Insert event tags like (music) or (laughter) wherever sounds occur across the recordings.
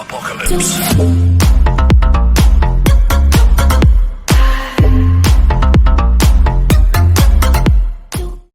Apocalypse.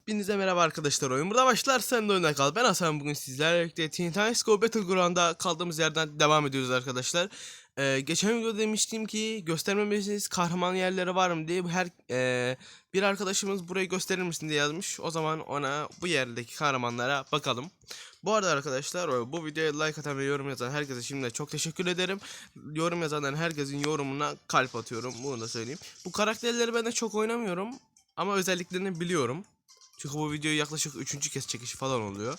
Hepinize merhaba arkadaşlar oyun burada başlar sen de oyuna kal ben Hasan bugün sizlerle birlikte Teen Titans Go Battleground'da kaldığımız yerden devam ediyoruz arkadaşlar Ee, Geçen videoda demiştim ki göstermemesiniz kahraman yerleri var mı? diye her ee, bir arkadaşımız burayı gösterir misin diye yazmış. O zaman ona bu yerdeki kahramanlara bakalım. Bu arada arkadaşlar bu videoya like atan ve yorum yazan herkese şimdiden çok teşekkür ederim. Yorum yazanların herkesin yorumuna kalp atıyorum bunu da söyleyeyim. Bu karakterleri ben de çok oynamıyorum ama özelliklerini biliyorum. Çünkü bu videoyu yaklaşık üçüncü kez çekişi falan oluyor.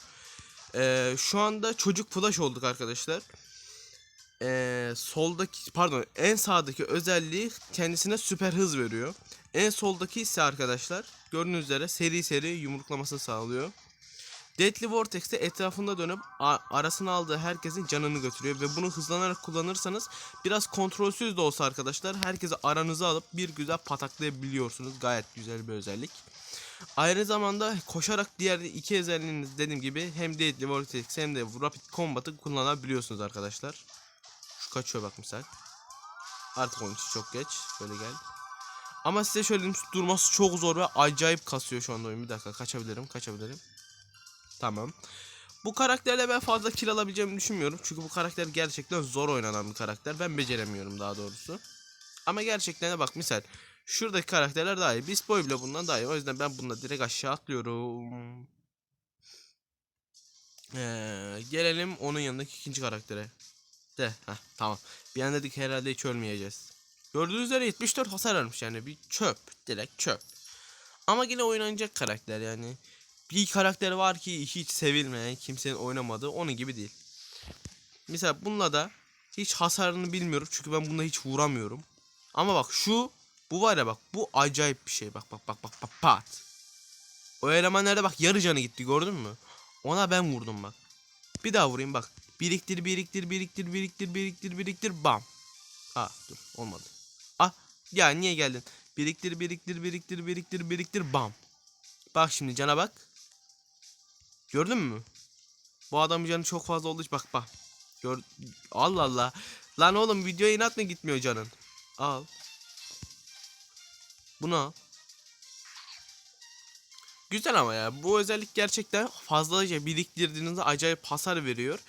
Ee, şu anda çocuk flash olduk arkadaşlar. Ee, soldaki pardon en sağdaki özelliği kendisine süper hız veriyor. En soldaki ise arkadaşlar gördüğünüz üzere seri seri yumruklamasını sağlıyor. Deadly Vortex'te etrafında dönüp arasına aldığı herkesin canını götürüyor ve bunu hızlanarak kullanırsanız biraz kontrolsüz de olsa arkadaşlar herkesi aranıza alıp bir güzel pataklayabiliyorsunuz. Gayet güzel bir özellik. Aynı zamanda koşarak diğer iki özelliğiniz dediğim gibi hem Deadly Vortex hem de Rapid Combat'ı kullanabiliyorsunuz arkadaşlar. Kaçıyor bak misal. Artık onun için çok geç. Böyle gel. Ama size şöyle diyeyim durması çok zor ve acayip kasıyor şu anda oyun. Bir dakika kaçabilirim kaçabilirim. Tamam. Bu karakterle ben fazla kill alabileceğimi düşünmüyorum. Çünkü bu karakter gerçekten zor oynanan bir karakter. Ben beceremiyorum daha doğrusu. Ama gerçekten de bak misal Şuradaki karakterler daha iyi. Beast Boy bile bundan daha iyi. O yüzden ben bununla direkt aşağı atlıyorum. Ee, gelelim onun yanındaki ikinci karaktere. De, heh, tamam. Bir an dedik herhalde hiç ölmeyeceğiz. Gördüğünüz üzere 74 hasar vermiş yani. Bir çöp. Direkt çöp. Ama yine oynanacak karakter yani. Bir karakter var ki hiç sevilmeyen, kimsenin oynamadığı onun gibi değil. Mesela bununla da hiç hasarını bilmiyorum çünkü ben bunda hiç vuramıyorum. Ama bak şu bu var ya bak bu acayip bir şey. Bak bak bak bak bak pat. O eleman nerede bak yarı canı gitti gördün mü? Ona ben vurdum bak. Bir daha vurayım bak. Biriktir biriktir biriktir biriktir biriktir biriktir bam. Aa dur olmadı. Ah ya niye geldin? Biriktir biriktir biriktir biriktir biriktir bam. Bak şimdi cana bak. Gördün mü? Bu adamın canı çok fazla için bak bak. Gör Allah Allah. Lan oğlum videoya inat mı gitmiyor canın? Al. Bunu al. Güzel ama ya bu özellik gerçekten fazlaca biriktirdiğinizde acayip hasar veriyor.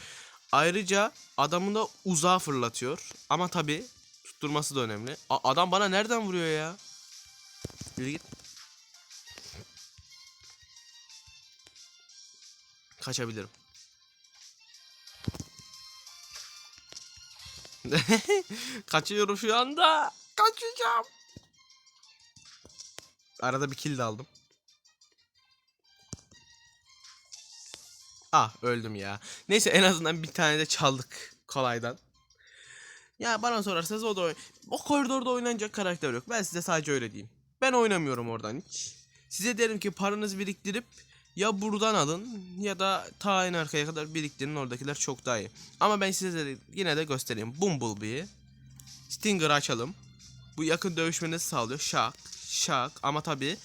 Ayrıca adamı da uzağa fırlatıyor. Ama tabi tutturması da önemli. A- adam bana nereden vuruyor ya? Yürü git. Kaçabilirim. (laughs) Kaçıyorum şu anda. Kaçacağım. Arada bir kill de aldım. Ah öldüm ya. Neyse en azından bir tane de çaldık kolaydan. Ya bana sorarsanız o da o koridorda oynanacak karakter yok. Ben size sadece öyle diyeyim. Ben oynamıyorum oradan hiç. Size derim ki paranızı biriktirip ya buradan alın ya da ta en arkaya kadar biriktirin oradakiler çok daha iyi. Ama ben size de yine de göstereyim. Bumblebee'yi Stinger açalım. Bu yakın dövüşmenizi sağlıyor. Şak, şak ama tabi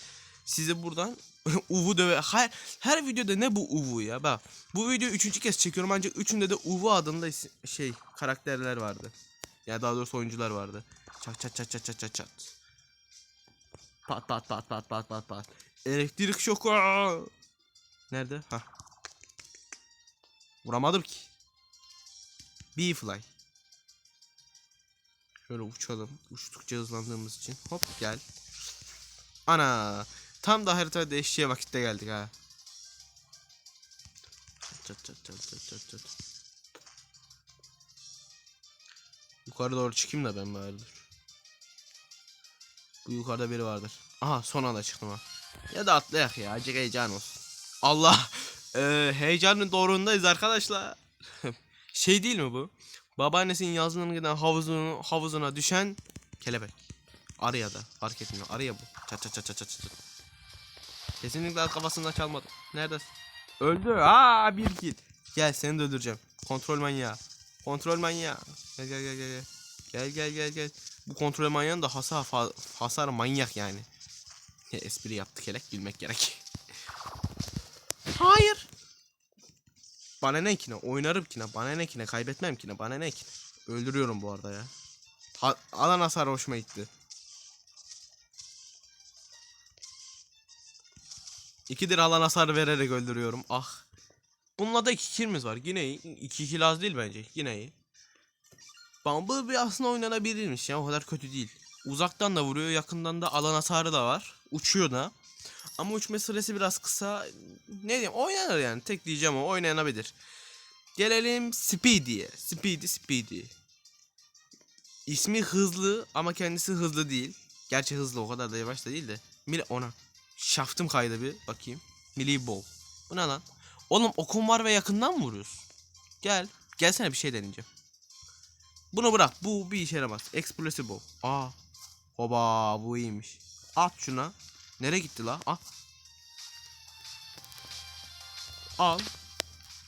sizi buradan (laughs) Uvu döve. Her, her videoda ne bu Uvu ya? Bak bu videoyu üçüncü kez çekiyorum ancak üçünde de Uvu adında şey karakterler vardı. Ya daha doğrusu oyuncular vardı. Çat çat çat çat çat çat çat. Pat pat pat pat pat pat pat. Elektrik şoku. Nerede? Ha. Vuramadım ki. Bee-Fly. Şöyle uçalım. Uçtukça hızlandığımız için. Hop gel. Ana. Tam da harita değişeceği vakitte geldik ha. Çat çat çat çat çat. Yukarı doğru çıkayım da ben bari dur. Bu yukarıda biri vardır. Aha son anda çıktım ha. Ya da atlayak ya. Acık heyecan olsun. Allah. (laughs) Ee, heyecanın doğrundayız arkadaşlar. (laughs) şey değil mi bu? Babaannesinin yazlığına giden havuzunu, havuzuna düşen kelebek. Arı ya da fark etmiyor. Arı ya bu. Çat çat çat çat çat. Kesinlikle kafasında çalmadı. Neredesin? Öldü. Aa bir kill. Gel seni de öldüreceğim. Kontrol manyağı. Kontrol manyağı. Gel gel gel gel. gel. Gel gel gel. Bu kontrol manyağın da hasar hasar manyak yani. Ya, espri yaptık kelek bilmek gerek. Hayır. Bana ne ki ne? Oynarım ki ne? Bana ne ki ne? Kaybetmem ki ne? Bana ne ki ne? Öldürüyorum bu arada ya. Ha, alan hasar hoşuma gitti. İkidir alan hasar vererek öldürüyorum. Ah. Bununla da iki killimiz var. Yine iyi. İki kill az değil bence. Yine iyi. Bumblebee aslında oynanabilirmiş ya. O kadar kötü değil. Uzaktan da vuruyor. Yakından da alan hasarı da var. Uçuyor da. Ama uçma süresi biraz kısa. Ne diyeyim oynanır yani. Tek diyeceğim o oynanabilir. Gelelim Speedy'ye. Speedy Speedy. İsmi hızlı ama kendisi hızlı değil. Gerçi hızlı o kadar da yavaş da değil de. Mil ona. Şaftım kaydı bir bakayım. Milli Bow. Bu ne lan? Oğlum okun var ve yakından mı vuruyorsun? Gel. Gelsene bir şey deneyeceğim. Bunu bırak. Bu bir işe yaramaz. Explosive Bow. Aa. Oba bu iyiymiş. At şuna. Nereye gitti la? Al. Al.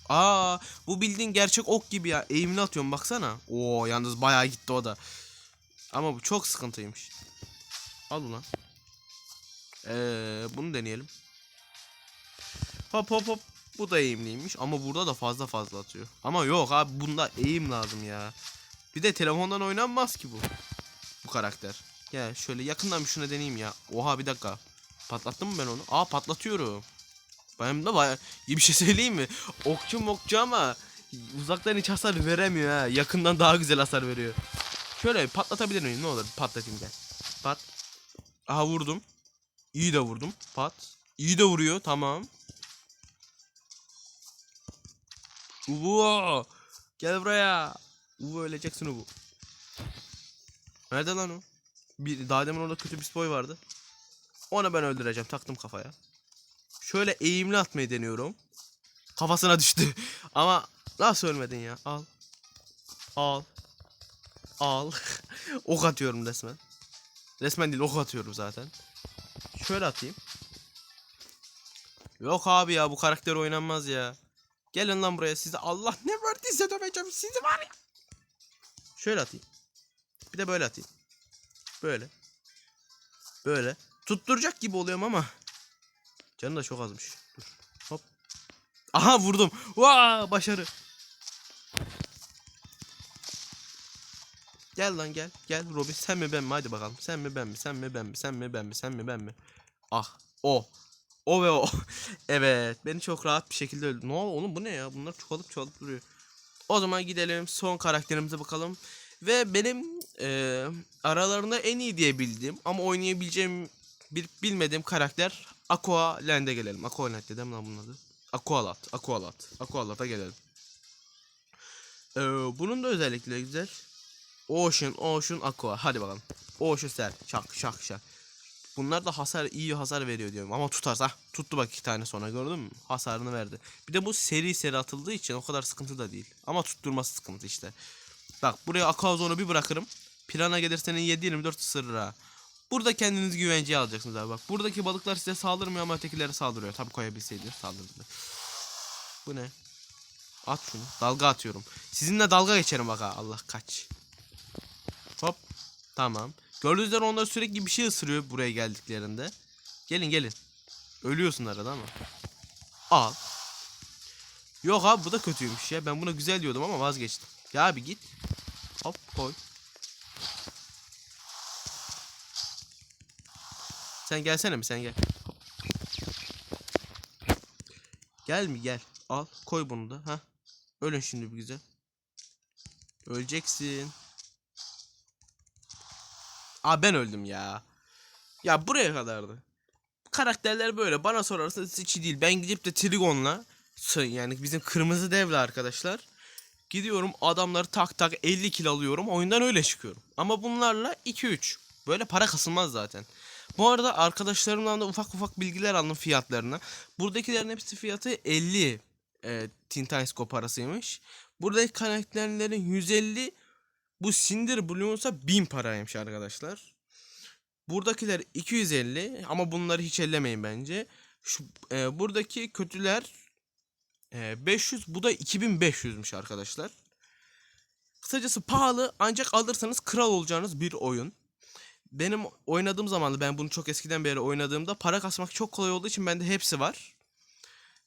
Aa, bu bildiğin gerçek ok gibi ya. Eğimini atıyorum baksana. Oo, yalnız bayağı gitti o da. Ama bu çok sıkıntıymış. Al ulan. Ee, bunu deneyelim. Hop hop hop. Bu da eğimliymiş ama burada da fazla fazla atıyor. Ama yok abi bunda eğim lazım ya. Bir de telefondan oynanmaz ki bu. Bu karakter. Gel şöyle yakından bir şuna deneyeyim ya. Oha bir dakika. Patlattım mı ben onu? Aa patlatıyorum. Ben de baya iyi bir şey (laughs) söyleyeyim mi? Okçu mokçu ama uzaktan hiç hasar veremiyor ha. Yakından daha güzel hasar veriyor. Şöyle patlatabilir miyim? Ne olur patlatayım gel. Pat. Aha vurdum. İyi de vurdum. Pat. İyi de vuruyor. Tamam. Uvu. Gel buraya. Uvu öleceksin Uvu. Nerede lan o? Bir, daha demin orada kötü bir spoy vardı. Onu ben öldüreceğim. Taktım kafaya. Şöyle eğimli atmayı deniyorum. Kafasına düştü. (laughs) Ama nasıl ölmedin ya? Al. Al. Al. (laughs) ok atıyorum resmen. Resmen değil ok atıyorum zaten. Şöyle atayım. Yok abi ya bu karakter oynanmaz ya. Gelin lan buraya size Allah ne verdiyse döveceğim sizi var ya. Şöyle atayım. Bir de böyle atayım. Böyle. Böyle. Tutturacak gibi oluyorum ama. Canı da çok azmış. Dur. Hop. Aha vurdum. Vaa başarı. Gel lan gel. Gel Robin sen mi ben mi hadi bakalım. Sen mi ben mi sen mi ben mi sen mi ben mi sen mi ben mi. Ah o. O ve o. (laughs) evet beni çok rahat bir şekilde öldü. Ne oldu oğlum bu ne ya? Bunlar çoğalıp çoğalıp duruyor. O zaman gidelim son karakterimize bakalım. Ve benim eee, aralarında en iyi diye bildiğim ama oynayabileceğim bir bilmediğim karakter Aqua Land'e gelelim. Aqua Land dedim lan bunun adı. Aqualat, Aqualat, Aqualat'a gelelim. Eee, bunun da özellikleri güzel. Ocean, Ocean, Aqua. Hadi bakalım. Ocean ser. Şak, şak, şak. Bunlar da hasar iyi hasar veriyor diyorum ama tutarsa tuttu bak iki tane sonra gördün mü? Hasarını verdi. Bir de bu seri seri atıldığı için o kadar sıkıntı da değil. Ama tutturması sıkıntı işte. Bak buraya Aquazon'u bir bırakırım. Plana gelir senin 7-24 ısırır ha. Burada kendinizi güvenceye alacaksınız abi bak. Buradaki balıklar size saldırmıyor ama ötekilere saldırıyor. Tabi koyabilseydi saldırdı. Bu ne? At şunu. Dalga atıyorum. Sizinle dalga geçerim bak ha. Allah kaç. Hop. Tamam. Gördüğünüz üzere onlar sürekli bir şey ısırıyor buraya geldiklerinde. Gelin gelin. Ölüyorsun arada ama. Al. Yok abi bu da kötüymüş ya. Ben buna güzel diyordum ama vazgeçtim. Ya abi git. Hop koy. Sen gelsene mi sen gel. Gel mi gel. Al koy bunu da. ha. Ölün şimdi bir güzel. Öleceksin. Aa ben öldüm ya. Ya buraya kadardı. Karakterler böyle. Bana sorarsanız hiç değil. Ben gidip de Trigon'la yani bizim kırmızı devle arkadaşlar. Gidiyorum adamları tak tak 50 kill alıyorum. Oyundan öyle çıkıyorum. Ama bunlarla 2-3. Böyle para kasılmaz zaten. Bu arada arkadaşlarımdan da ufak ufak bilgiler aldım fiyatlarına. Buradakilerin hepsi fiyatı 50 e, Go parasıymış. Buradaki karakterlerin 150 bu Cinder Bloom'sa 1000 paraymış arkadaşlar. Buradakiler 250 ama bunları hiç ellemeyin bence. Şu e, buradaki kötüler e, 500 bu da 2500'müş arkadaşlar. Kısacası pahalı ancak alırsanız kral olacağınız bir oyun. Benim oynadığım zaman da ben bunu çok eskiden beri oynadığımda para kasmak çok kolay olduğu için bende hepsi var.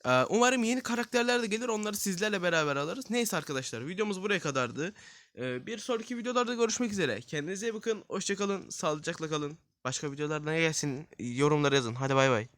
Ee, umarım yeni karakterler de gelir onları sizlerle beraber alırız. Neyse arkadaşlar videomuz buraya kadardı. Ee, bir sonraki videolarda görüşmek üzere. Kendinize iyi bakın. Hoşçakalın. Sağlıcakla kalın. Başka videolar ne gelsin yorumlara yazın. Hadi bay bay.